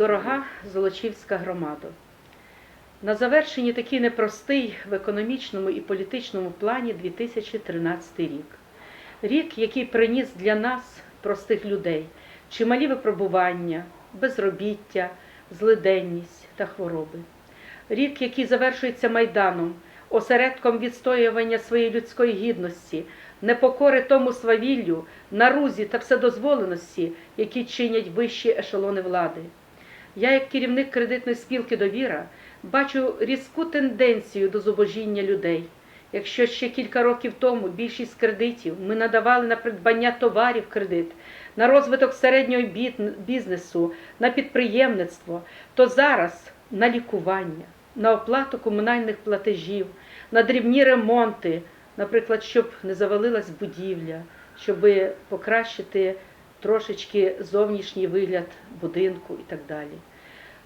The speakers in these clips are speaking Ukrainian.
Дорога Золочівська громада. На завершенні такий непростий в економічному і політичному плані 2013 рік. Рік, який приніс для нас, простих людей, чималі випробування, безробіття, злиденність та хвороби. Рік, який завершується майданом, осередком відстоювання своєї людської гідності, непокори тому свавіллю, нарузі та вседозволеності, які чинять вищі ешелони влади. Я, як керівник кредитної спілки Довіра, бачу різку тенденцію до зубожіння людей. Якщо ще кілька років тому більшість кредитів ми надавали на придбання товарів кредит, на розвиток середнього бізнесу, на підприємництво, то зараз на лікування, на оплату комунальних платежів, на дрібні ремонти, наприклад, щоб не завалилась будівля, щоб покращити трошечки зовнішній вигляд будинку і так далі.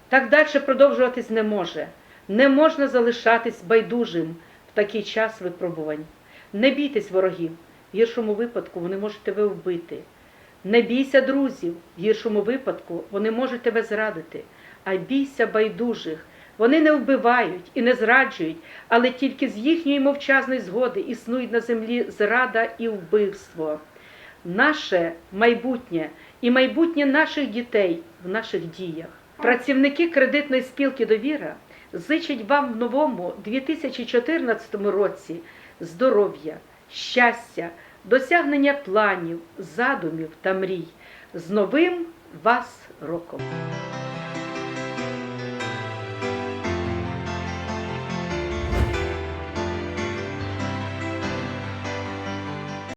Так далі продовжуватись не може. Не можна залишатись байдужим в такий час випробувань. Не бійтесь ворогів, в гіршому випадку вони можуть тебе вбити. Не бійся друзів, в гіршому випадку вони можуть тебе зрадити, а бійся байдужих. Вони не вбивають і не зраджують, але тільки з їхньої мовчазної згоди існують на землі зрада і вбивство. Наше майбутнє і майбутнє наших дітей в наших діях. Працівники кредитної спілки Довіра зичать вам в новому 2014 році здоров'я, щастя, досягнення планів, задумів та мрій. З новим вас роком!